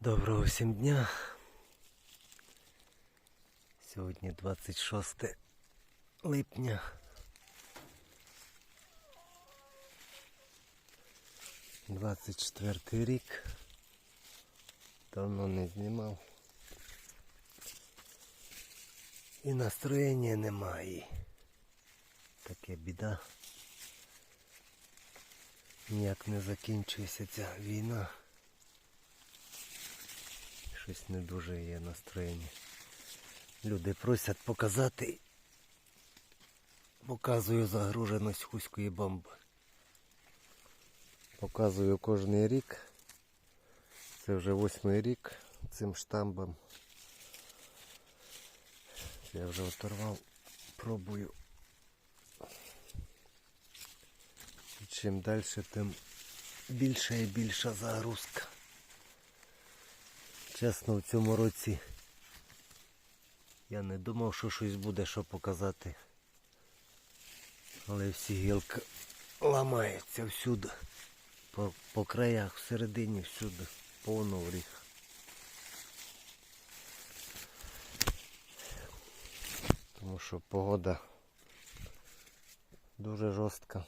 Доброго всім дня. Сьогодні 26 липня. Двадцять четвертий рік. Давно не знімав. І настроєння немає. Таке біда. Ніяк не закінчується ця війна. Щось не дуже є настроєння. Люди просять показати. Показую загруженість хуської бомби. Показую кожний рік. Це вже восьмий рік цим штамбом. Я вже оторвав, пробую. І чим далі, тим більша і більша загрузка. Чесно, в цьому році я не думав, що щось буде, що показати. Але всі гілки ламаються всюди. По, по краях, всередині, всюди. Повно оріх. Тому що погода дуже жорстка.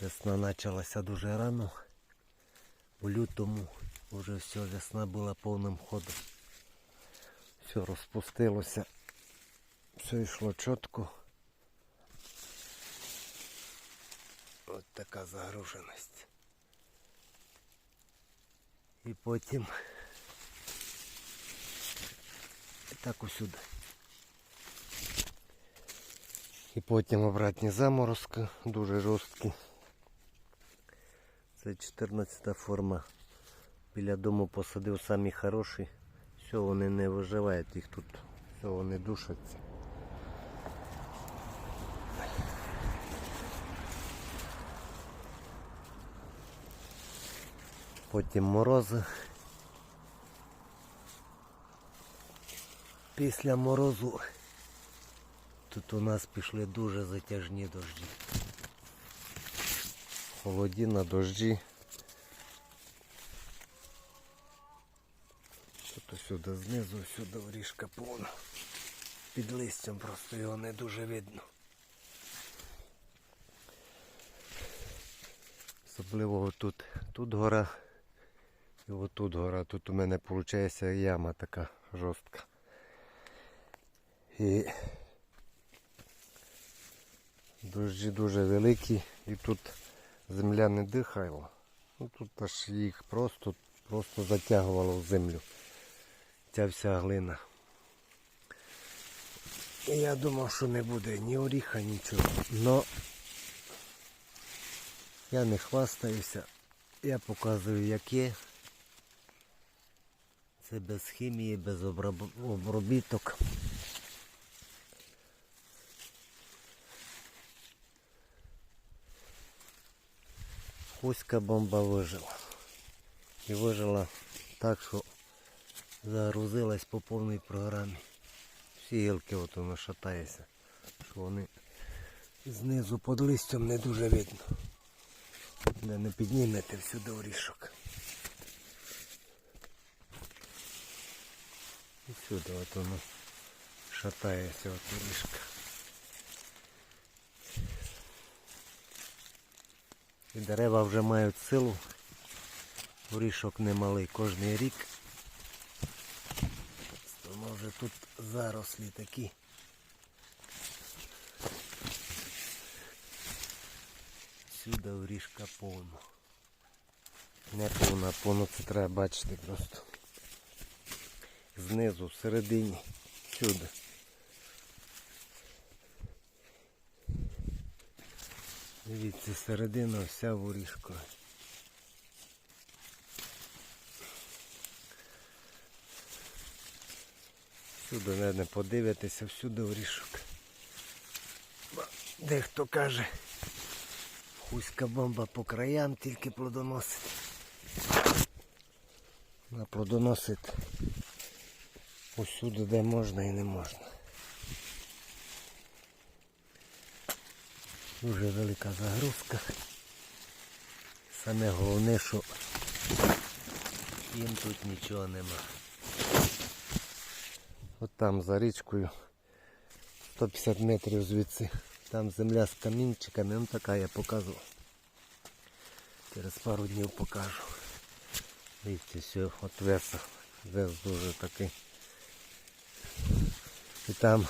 Весна почалася дуже рано. У лютому вже все, весна була повним ходом. Все розпустилося. Все йшло чітко. От така загруженість. І потім так усюди. І потім обратні заморозки, дуже жорсткі. Це 14 форма. Біля дому посадив самі хороші. Все, вони не виживають, їх тут все, вони душаться. Потім морози. Після морозу тут у нас пішли дуже затяжні дощі. Холоді на дожді. Тут сюди знизу, сюди вріжка повна. Під листям просто його не дуже видно. Особливо тут. Тут гора і отут гора. Тут у мене виходить яма така жорстка. І дощі дуже великі і тут земля не дихала. Ну, тут аж їх просто, просто затягувало в землю. Ця вся глина. І я думав, що не буде ні оріха, нічого. Но я не хвастаюся. Я показую як є. Це без хімії, без обробіток. Хуська бомба вижила. І вижила так, що загрузилась по повній програмі. Всі гілки от воно шатається, що вони знизу під листям не дуже видно. Де не піднімете всюди орішок. І всюди от воно шатається от орішка. І дерева вже мають силу. Горішок немалий кожний рік. Тому вже тут зарослі такі. Сюди орішка повно. Не повна, повно це треба бачити просто. Знизу, всередині, сюди. Дивіться, середина вся в орішку. Всюди не подивитися, всюди орішок. Дехто каже, хуська бомба по краям тільки плодоносить. Вона плодоносить усюди, де можна і не можна. Дуже велика загрузка. Саме головне, що їм тут нічого нема. От там за річкою 150 метрів звідси. Там земля з камінчиками, ну така я показував. Через пару днів покажу. Дивіться, все, от веса. Вес дуже такий. І там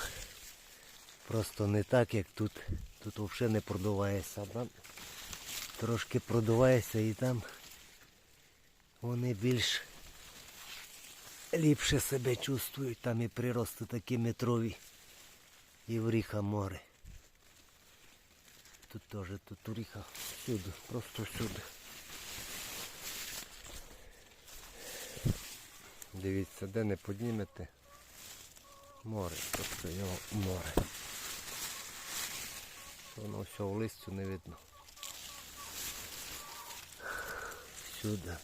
просто не так, як тут. Тут взагалі не продувається. Там трошки продувається і там вони більш ліпше себе чувствують. Там і прирости такі метрові. І в ріха море. Тут теж, тут у ріха всюди, просто всюди. Дивіться, де не піднімете. Море, просто його море. Воно все в листю не видно. Сюди.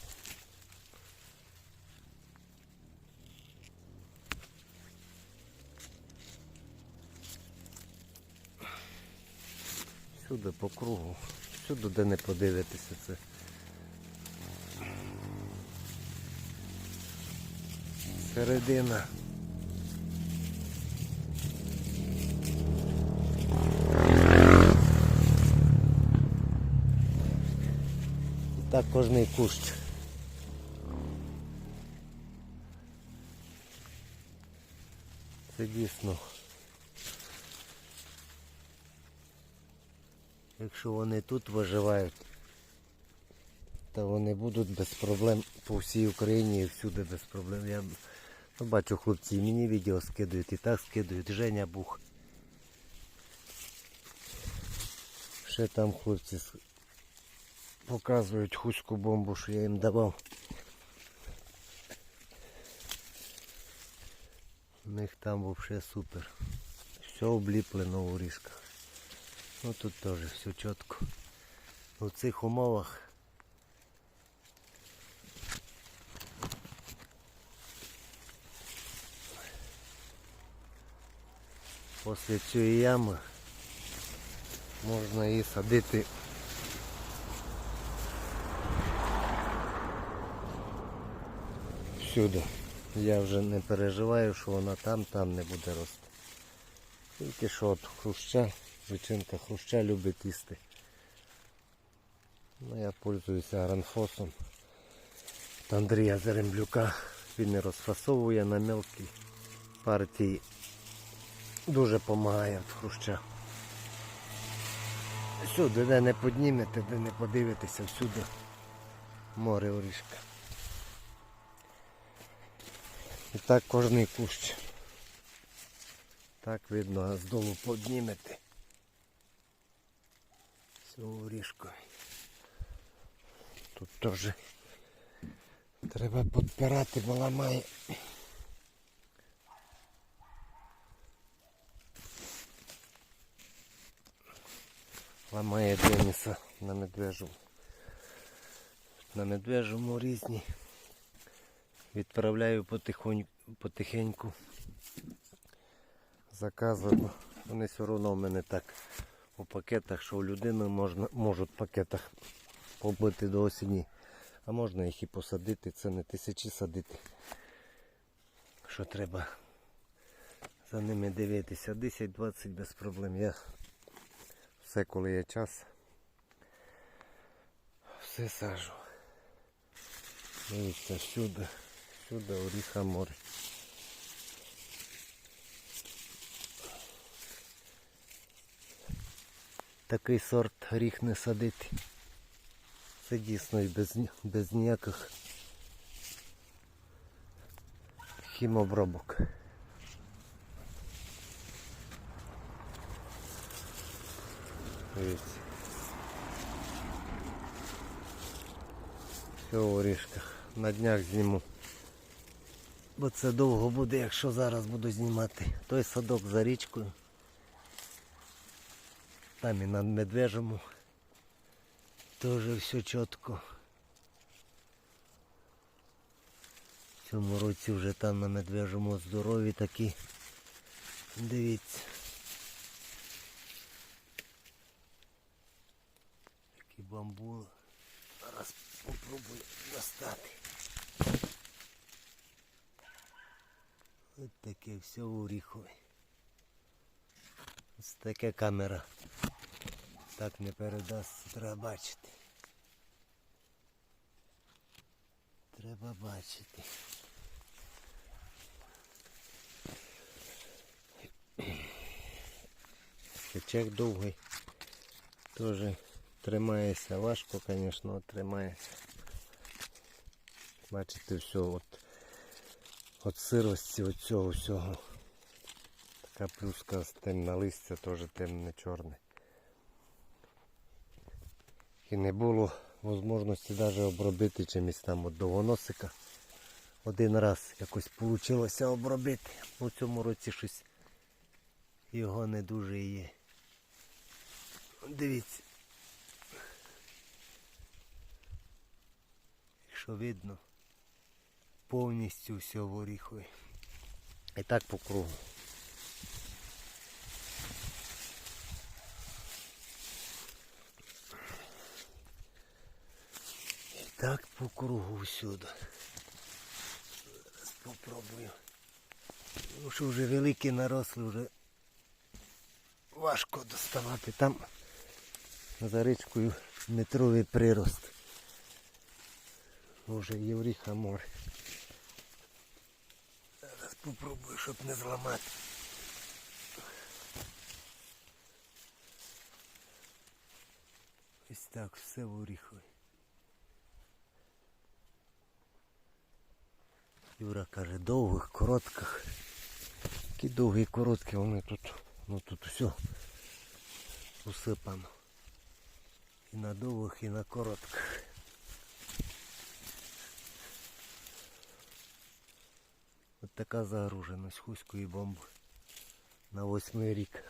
Всюди по кругу. Всюди, де не подивитися це. Середина. І так кожний кущ. Це дійсно. Якщо вони тут виживають, то вони будуть без проблем по всій Україні і всюди без проблем. Я ну, бачу хлопці мені відео скидують і так скидують. Женя Бух. Ще там хлопці показують хуську бомбу, що я їм давав. У них там взагалі супер. Все обліплено у ріжках. Ну тут теж все чітко. У цих умовах після цієї ями можна її садити всюди. Я вже не переживаю, що вона там, там не буде рости. Тільки що от хруща, личинка хруща любить їсти. Ну, я пользуюся гранфосом. От Андрія Заремблюка. Він не розфасовує на мелкі партії. Дуже допомагає від хруща. Всюди, де не піднімете, де не подивитеся, всюди море орішка. І так кожний кущ. Так видно, а здолу піднімете. Все орішкою. Тут теж треба підпирати, бо ламає. Ламає Деніса на медвежому. На медвежому різні. Відправляю потихонь, потихеньку. Закази. бо Вони все одно в мене так у пакетах, що у людини можна, можуть в пакетах побити до осені. А можна їх і посадити, це не тисячі садити. Що треба за ними дивитися. 10-20 без проблем. Я все, коли є час, все сажу. Дивіться, всюди, всюди оріха море. Такий сорт горіх не садити. Це дійсно і без, без ніяких хімобробок. Дивіться. Все в орішках. На днях зніму. Бо це довго буде, якщо зараз буду знімати. Той садок за річкою. Там і на медвежому. Теж все чітко. В цьому році вже там на медвежому здорові такі. Дивіться. Такі бамбули. Зараз попробую достати. Ось таке все в оріхові. Ось таке камера. Так не передасться, треба бачити. Треба бачити. Скачек довгий. Теж тримається важко, звісно, тримається. Бачите, все от, от сирості от цього всього. Така плюска з темне листя, теж темне чорне. І не було можливості навіть обробити чимось там от довгоносика. Один раз якось вийшло обробити. У цьому році щось його не дуже є. Дивіться. Якщо видно, повністю все в оріхові. І так по кругу. І так по кругу всюди. Зараз попробую. Ну що вже великі наросли, вже важко доставати. Там за річкою метровий прирост. Може Євріха море. Попробую, щоб не зламати. Ось так все в оріхові. Юра каже, довгих, коротких. Такі довгі, короткі, вони тут, ну тут все усипано. І на довгих, і на коротких. От така загруженість хуської бомби на восьмий рік.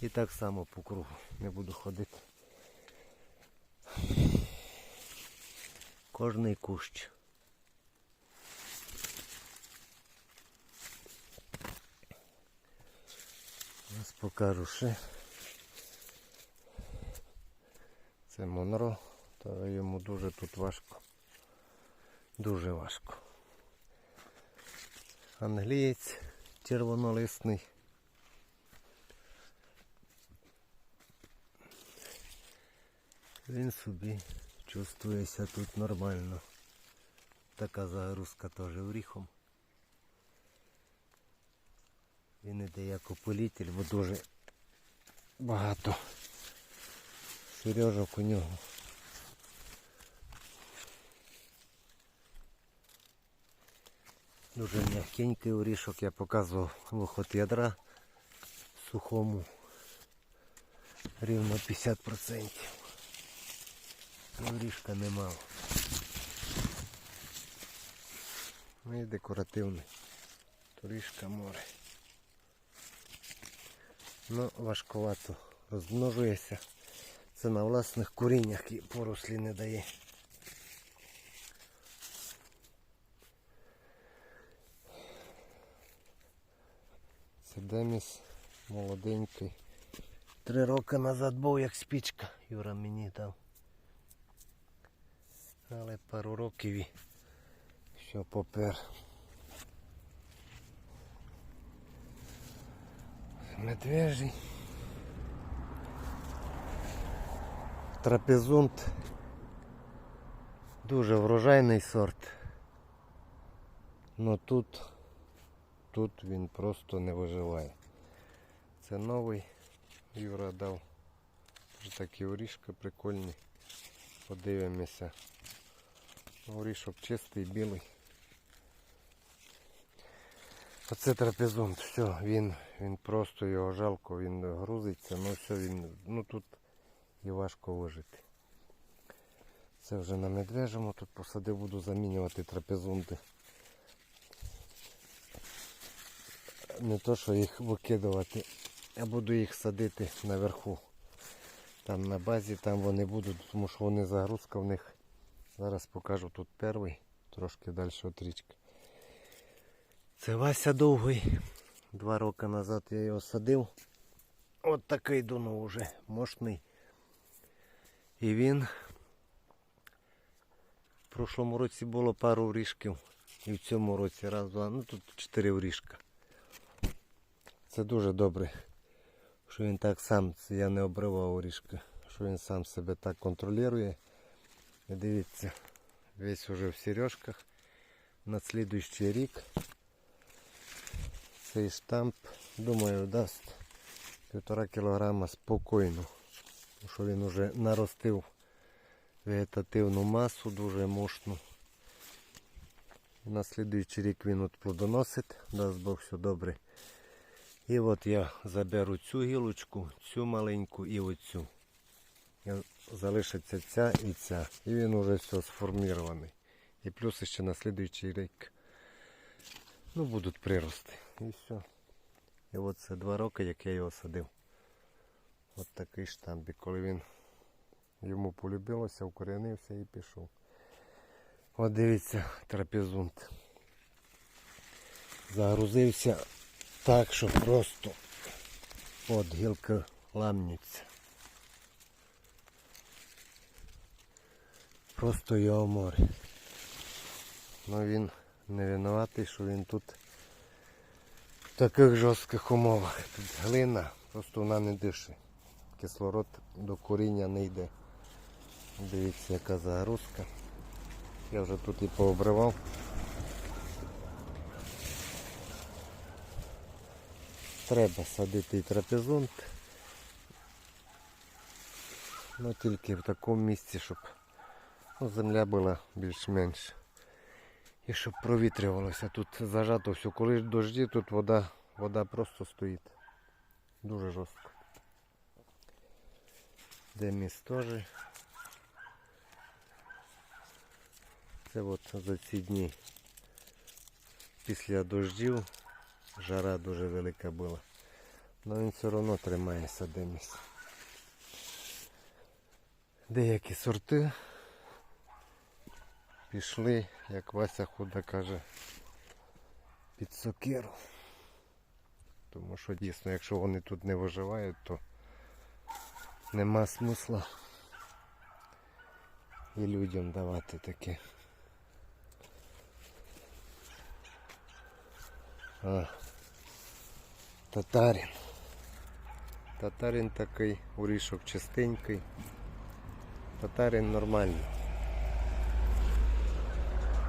І так само по кругу. Не буду ходити. Кожний кущ. Зараз покажу ще. Це Монро, та йому дуже тут важко. Дуже важко. Англієць червонолисний. Він собі чувствується тут нормально. Така загрузка теж оріхом. Він іде як опилитель, бо дуже багато сережок у нього. Дуже м'якенький орішок, я показував виход ядра сухому рівно 50%. Орішка немало. Ну і декоративний. Турішка море. Ну, важковато розмножується. Це на власних коріннях і порослі не дає. Деміс молоденький. Три роки назад був як спічка, Юра мені дав. Але пару років і все попер. Медвежий. Трапезунт. Дуже врожайний сорт. Но тут, тут він просто не виживає. Це новий Юра дав. Такі орішки прикольні. Подивимося. Орішок чистий, білий. Оце трапезунт, все, він, він просто його жалко, він грузиться, ну все, він, ну тут і важко вижити. Це вже на медвежому, тут посадив, буду замінювати трапезунти. Не то, що їх викидувати, я буду їх садити наверху. Там на базі, там вони будуть, тому що вони загрузка в них. Зараз покажу тут перший, трошки далі річки. Це Вася довгий. Два роки назад я його садив. От такий дуно вже мощний. І він в прошлому році було пару вріжків. І в цьому році раз, два, ну тут чотири вріжка. Це дуже добре, що він так сам, я не обривав орішки, що він сам себе так контролює. І дивіться, весь уже в сережках. На слідуючий рік цей штамп, думаю, дасть півтора кілограма спокійно. Що він вже наростив вегетативну масу дуже мощну. На слідуючий рік він от плодоносить, дасть Бог все добре. І от я заберу цю гілочку, цю маленьку і оцю. Залишиться ця і ця. І він уже все сформірований. І плюс ще на слідуючий рік ну, будуть прирости. І все. І от це два роки, як я його садив. От такий штамбік. Коли він йому полюбилося, укоренився і пішов. От дивіться, трапезунт. Загрузився так, що просто от гілки ламняться. Просто його море. Ну він не винуватий, що він тут в таких жорстких умовах. Тут глина, просто вона не дише. Кислород до коріння не йде. Дивіться, яка загрузка. Я вже тут і пообривав. Треба садити і трапезунт. Ну тільки в такому місці, щоб ну, земля була більш-менш. І щоб провітрювалося. Тут зажато все. Коли дожді, тут вода, вода просто стоїть. Дуже жорстко. Деміс теж. Це от за ці дні після дождів жара дуже велика була. Але він все одно тримається деміс. Деякі сорти пішли, як Вася Худа каже, під сокиру. Тому що дійсно, якщо вони тут не виживають, то нема смисла і людям давати таке. А, татарин. Татарин такий, урішок чистенький. Татарин нормальний.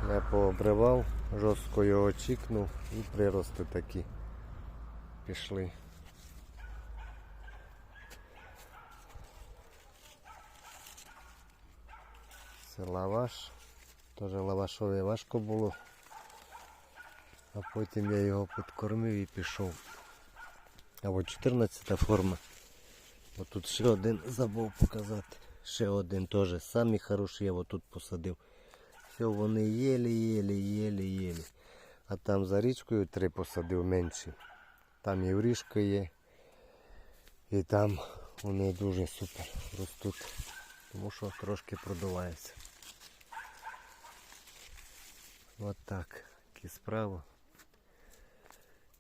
Я пообривав, жорстко його чікнув і прирости такі пішли. Це лаваш. Теж лавашове важко було. А потім я його підкормив і пішов. А от 14 форма. От тут ще один забув показати. Ще один теж. Самі хороші я тут посадив. Все, вони єлі-єлі, єлі-єлі. А там за річкою три посадив менші. Там і вріжка є. І там вони дуже супер ростуть. Тому що трошки продувається. От так. Такі справи.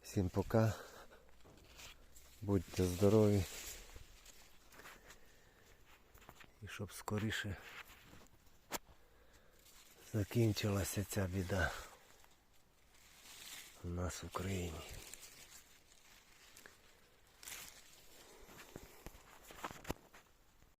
Всім пока. Будьте здорові. І щоб скоріше закінчилася ця біда у нас в Україні.